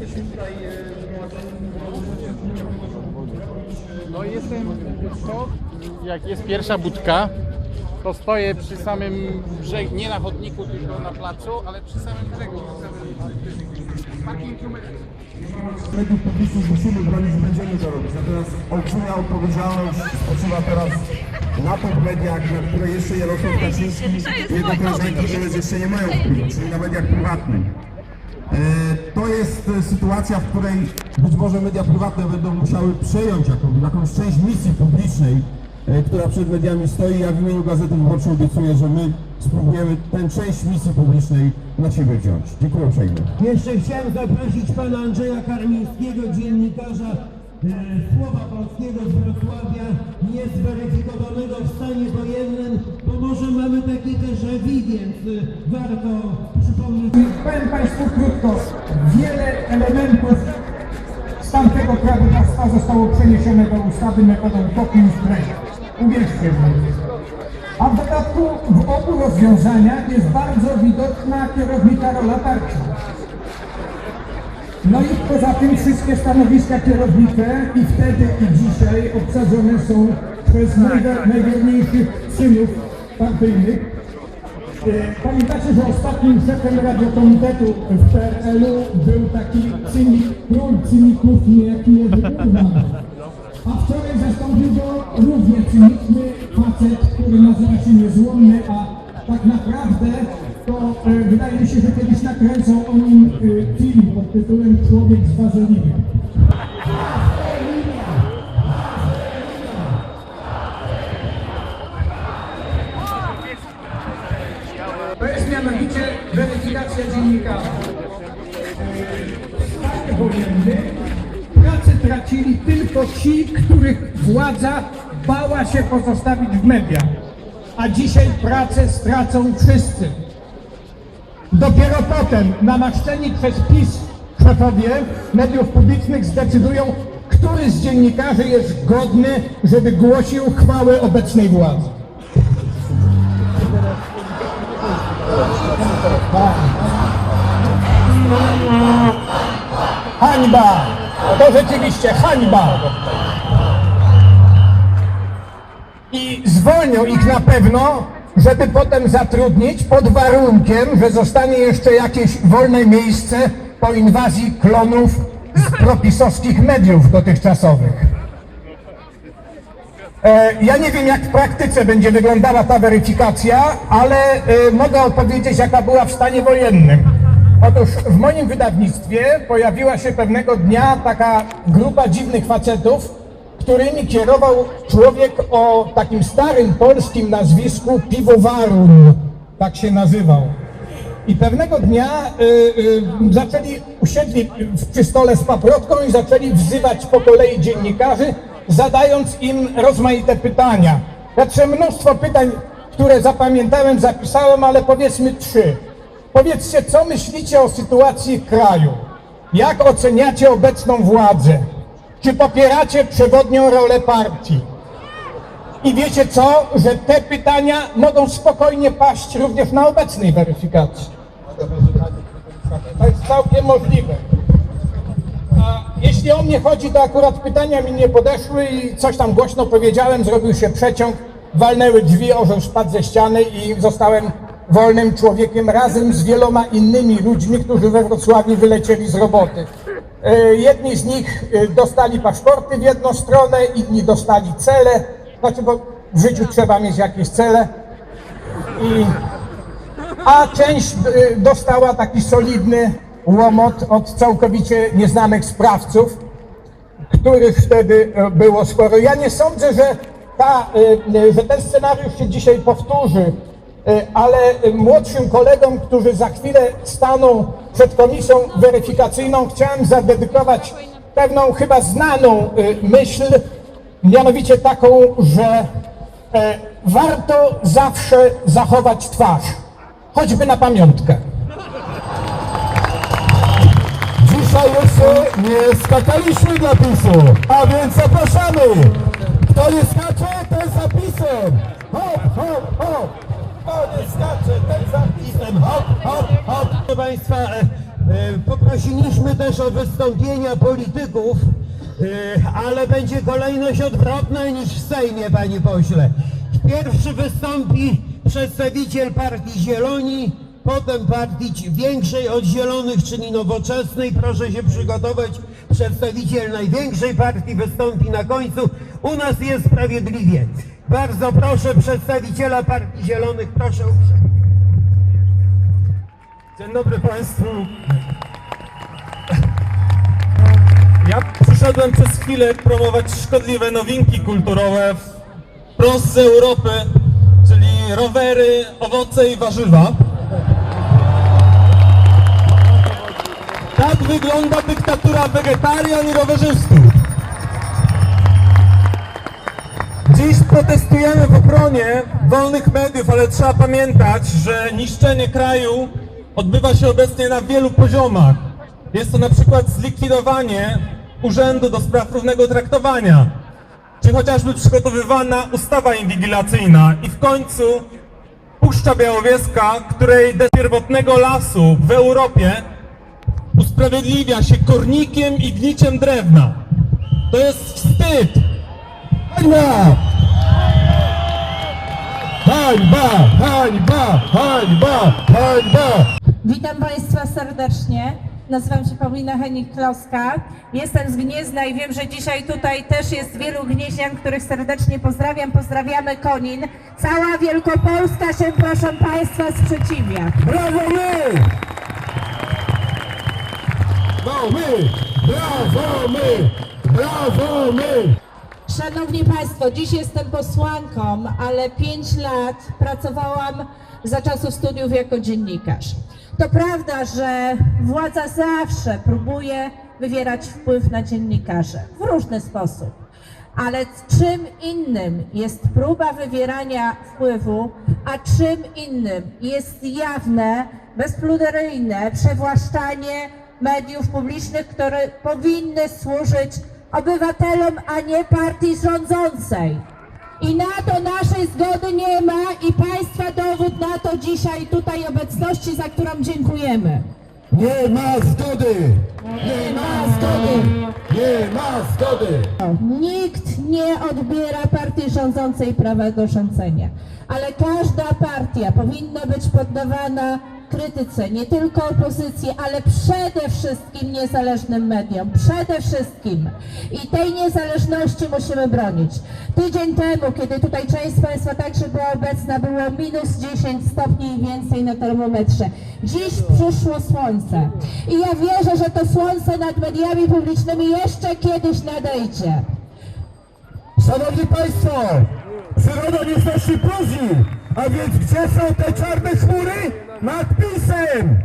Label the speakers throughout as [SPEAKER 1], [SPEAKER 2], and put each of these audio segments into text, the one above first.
[SPEAKER 1] jesteśmy tutaj
[SPEAKER 2] No i jestem to, jak jest pierwsza budka, to stoję przy samym brzegu, nie na chodniku, tylko na placu, ale przy samym brzegu. przy samym Parking numer
[SPEAKER 3] mediów publicznych musimy bronić, będziemy to robić. Natomiast olbrzymia odpowiedzialność spoczywa teraz na tych mediach, na które jeszcze Jarosław Kaczyński i jego koleżanki jeszcze nie mają wpływu, czyli na mediach prywatnych. E, To jest e, sytuacja, w której być może media prywatne będą musiały przejąć jaką, jakąś część misji publicznej, e, która przed mediami stoi. Ja w imieniu Gazety Wyborczej obiecuję, że my spróbujemy tę część misji publicznej na siebie wziąć. Dziękuję uprzejmie.
[SPEAKER 4] Jeszcze chciałem zaprosić pana Andrzeja Karmińskiego, dziennikarza Słowa Polskiego z Wrocławia, niezweryfikowanego w stanie wojennym, bo może mamy takie też rewi, więc warto
[SPEAKER 5] krótko, wiele elementów z tamtego prawodawstwa zostało przeniesione do ustawy metodą and paste. Uwierzcie mi. A w dodatku w obu rozwiązaniach jest bardzo widoczna kierownika rola partii. No i poza tym wszystkie stanowiska kierownicze i wtedy i dzisiaj obsadzone są przez najwierniejszych synów partyjnych. E, Pamiętacie, że ostatnim szefem radiokomitetu w PRL-u był taki cynik, król cyników, niejaki Jerzy Urban. A wczoraj zastąpił go równie cyniczny facet, który nazywa się Niezłomny, a tak naprawdę to e, wydaje mi się, że kiedyś nakręcą o nim e, film pod tytułem Człowiek z wazeliny. Tracili tylko ci, których władza bała się pozostawić w mediach. A dzisiaj pracę stracą wszyscy. Dopiero potem, namaszczeni przez PiS szefowie mediów publicznych zdecydują, który z dziennikarzy jest godny, żeby głosił chwałę obecnej władzy. Hańba! To rzeczywiście hańba! I zwolnią ich na pewno, żeby potem zatrudnić pod warunkiem, że zostanie jeszcze jakieś wolne miejsce po inwazji klonów z propisowskich mediów dotychczasowych. E, Ja nie wiem, jak w praktyce będzie wyglądała ta weryfikacja, ale e, mogę opowiedzieć, jaka była w stanie wojennym. Otóż w moim wydawnictwie pojawiła się pewnego dnia taka grupa dziwnych facetów, którymi kierował człowiek o takim starym polskim nazwisku Piwowarun, tak się nazywał. I pewnego dnia y, y, zaczęli, usiedli przy stole z paprotką i zaczęli wzywać po kolei dziennikarzy, zadając im rozmaite pytania. Patrzę mnóstwo pytań, które zapamiętałem, zapisałem, ale powiedzmy trzy. Powiedzcie, co myślicie o sytuacji kraju? Jak oceniacie obecną władzę? Czy popieracie przewodnią rolę partii? I wiecie co? Że te pytania mogą spokojnie paść również na obecnej weryfikacji. To jest całkiem możliwe. A jeśli o mnie chodzi, to akurat pytania mi nie podeszły i coś tam głośno powiedziałem, zrobił się przeciąg, walnęły drzwi, orzeł spadł ze ściany i zostałem wolnym człowiekiem razem z wieloma innymi ludźmi, którzy we Wrocławiu wylecieli z roboty. E, Jedni z nich e, dostali paszporty w jedną stronę, inni dostali cele, znaczy bo w życiu trzeba mieć jakieś cele. I a część y, dostała taki solidny łomot od całkowicie nieznanych sprawców, których wtedy było sporo. Ja nie sądzę, że, ta, że ten scenariusz się dzisiaj powtórzy, ale y, młodszym kolegom, którzy za chwilę staną przed komisją weryfikacyjną, chciałem zadedykować pewną chyba znaną y, myśl, mianowicie taką, że e, warto zawsze zachować twarz, choćby na pamiątkę.
[SPEAKER 3] Dzisiaj jeszcze nie skakaliśmy dla PiSu, a więc zapraszamy. Kto nie skacze, ten zapisem. Hop, hop, hop. Kto nie skacze, ten zapisem. Hop, hop, hop.
[SPEAKER 4] Proszę Państwa, e, e, po
[SPEAKER 6] prosiliśmy też o wystąpienia polityków, yy, ale będzie kolejność odwrotna niż w Sejmie, panie pośle. Pierwszy wystąpi przedstawiciel partii Zieloni, potem partii większej od Zielonych, czyli Nowoczesnej. Proszę się przygotować. Przedstawiciel największej partii wystąpi na końcu. U nas jest sprawiedliwie. Bardzo proszę przedstawiciela partii Zielonych, proszę uprzejmie.
[SPEAKER 1] Dzień dobry Państwu. Ja przyszedłem przez chwilę promować szkodliwe nowinki kulturowe wprost z Europy, czyli rowery, owoce i warzywa. Tak wygląda dyktatura wegetarian i rowerzystów. Dziś protestujemy w obronie wolnych mediów, ale trzeba pamiętać, że niszczenie kraju odbywa się obecnie na wielu poziomach. Jest to na przykład zlikwidowanie Urzędu do Spraw Równego Traktowania, czy chociażby przygotowywana ustawa inwigilacyjna i w końcu Puszcza Białowieska, której des pierwotnego lasu w Europie usprawiedliwia się kornikiem i gniciem drewna. To jest wstyd!
[SPEAKER 4] Hańba! Hańba! Hańba! Hańba! Hańba!
[SPEAKER 7] Witam Państwa serdecznie. Nazywam się Paulina Henik-Kloska. Jestem z Gniezna i wiem, że dzisiaj tutaj też jest wielu gnieźnian, których serdecznie pozdrawiam. Pozdrawiamy Konin. Cała Wielkopolska się, proszę Państwa, sprzeciwia.
[SPEAKER 4] Brawo my! No my! Brawo my! Brawo my!
[SPEAKER 7] Szanowni Państwo, dziś jestem posłanką, ale 5 lat pracowałam za czasów studiów jako dziennikarz. To prawda, że władza zawsze próbuje wywierać wpływ na dziennikarzy w różny sposób. Ale czym innym jest próba wywierania wpływu, a czym innym jest jawne, bezpluderyjne przywłaszczanie mediów publicznych, które powinny służyć obywatelom, a nie partii rządzącej. I na to naszej zgody nie ma i Państwa dowód na to dzisiaj tutaj obecności, za którą dziękujemy.
[SPEAKER 4] Nie ma zgody! Nie ma zgody! Nie ma zgody!
[SPEAKER 7] Nikt nie odbiera partii rządzącej prawa do rządzenia, ale każda partia powinna być poddawana krytyce, nie tylko opozycji, ale przede wszystkim niezależnym mediom, przede wszystkim. I tej niezależności musimy bronić. Tydzień temu, kiedy tutaj część z Państwa także była obecna, było minus 10 stopni i więcej na termometrze. Dziś przyszło słońce. I ja wierzę, że to słońce nad mediami publicznymi jeszcze kiedyś nadejdzie.
[SPEAKER 4] Szanowni Państwo! Przyroda nie znosi próżni! A więc gdzie są te czarne chmury? Nad pisem!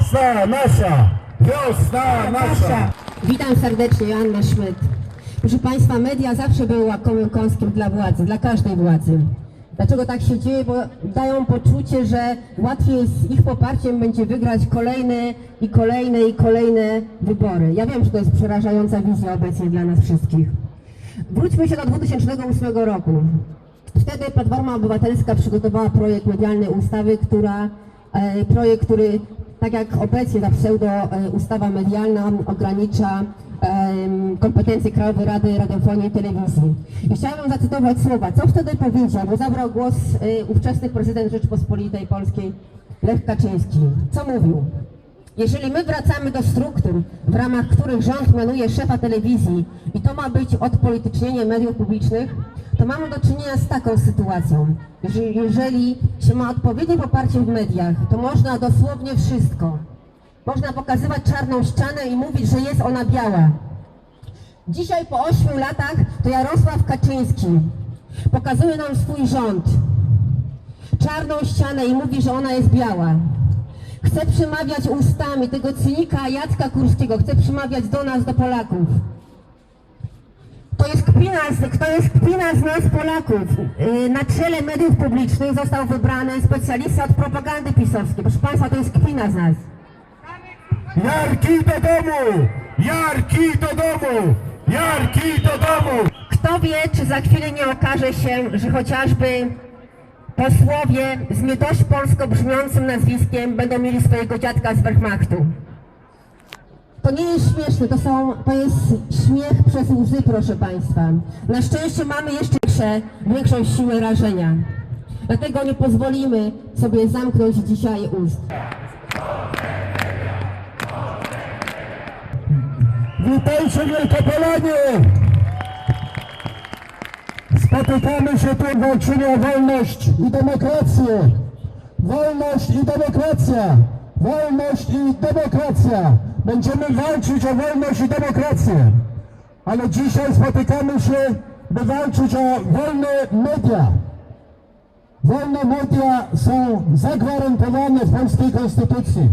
[SPEAKER 4] Wiosna nasza! Wiosna nasza!
[SPEAKER 8] Witam serdecznie, Joanna Szmyt. Proszę Państwa, media zawsze były łakomym kąskiem dla władzy, dla każdej władzy. Dlaczego tak się dzieje? Bo dają poczucie, że łatwiej z ich poparciem będzie wygrać kolejne i kolejne i kolejne wybory. Ja wiem, że to jest przerażająca wizja obecnie dla nas wszystkich. Wróćmy się do 2008 roku. Wtedy Platforma Obywatelska przygotowała projekt medialnej ustawy, która, e, projekt, który tak jak obecnie ta pseudo e, ustawa medialna ogranicza kompetencje Krajowej Rady Radiofonii i Telewizji. I chciałabym zacytować słowa, co wtedy powiedział, bo zabrał głos e, ówczesny prezydent Rzeczpospolitej Polskiej Lech Kaczyński. Co mówił? Jeżeli my wracamy do struktur, w ramach których rząd mianuje szefa telewizji i to ma być odpolitycznienie mediów publicznych, to mamy do czynienia z taką sytuacją. Jeżeli, jeżeli się ma odpowiednie poparcie w mediach, to można dosłownie wszystko. Można pokazywać czarną ścianę i mówić, że jest ona biała. Dzisiaj po ośmiu latach to Jarosław Kaczyński pokazuje nam swój rząd. Czarną ścianę i mówi, że ona jest biała. Chce przemawiać ustami tego cynika Jacka Kurskiego, chce przemawiać do nas, do Polaków. Kpina, z- to jest kpina z nas Polaków. Yy, Na czele mediów publicznych został wybrany specjalista od propagandy pisowskiej. Proszę Państwa, to jest kpina z nas.
[SPEAKER 4] Jarki do domu! Jarki do domu! Jarki do domu!
[SPEAKER 8] Kto wie, czy za chwilę nie okaże się, że chociażby posłowie z nie dość polsko brzmiącym nazwiskiem będą mieli swojego dziadka z Wehrmachtu. To nie jest śmieszne, to, są, to jest śmiech przez łzy, proszę Państwa. Na szczęście mamy jeszcze większe, większą siłę rażenia. Dlatego nie pozwolimy sobie zamknąć dzisiaj ust.
[SPEAKER 4] Witajcie Wielkopolanie! Spotykamy się tu walczymy o wolność i demokrację. Wolność i demokracja. Wolność i demokracja. Będziemy walczyć o wolność i demokrację. Ale dzisiaj spotykamy się, by walczyć o wolne media. Wolne media są zagwarantowane w polskiej konstytucji.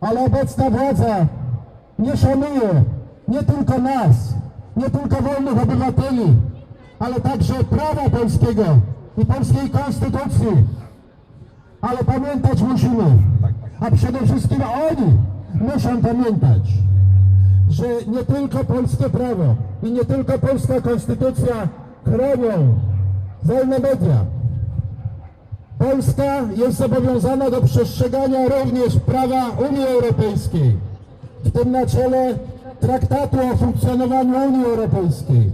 [SPEAKER 4] Ale obecna władza nie szanuje nie tylko nas, nie tylko wolnych obywateli, ale także prawa polskiego i polskiej konstytucji. Ale pamiętać musimy, a przede wszystkim oni muszą pamiętać, że nie tylko polskie prawo i nie tylko polska konstytucja chronią wolne media. Polska jest zobowiązana do przestrzegania również prawa Unii Europejskiej, w tym na czele traktatu o funkcjonowaniu Unii Europejskiej.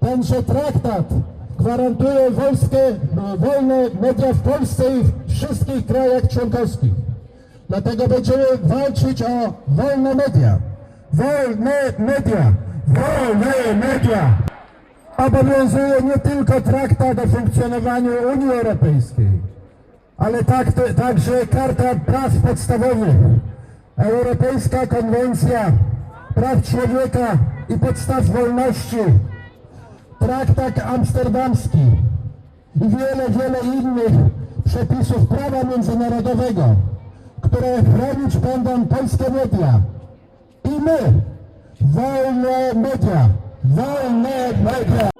[SPEAKER 4] Tenże traktat gwarantuje wojskie, wolne media w Polsce i w wszystkich krajach członkowskich. Dlatego będziemy walczyć o wolne media. Wolne media! Wolne media! Obowiązuje nie tylko traktat o funkcjonowaniu Unii Europejskiej, ale tak, także Karta Praw Podstawowych, Europejska Konwencja Praw Człowieka i Podstaw Wolności, Traktat Amsterdamski i wiele, wiele innych przepisów prawa międzynarodowego, które chronić będą polskie media. I my, wolne media, wolne media.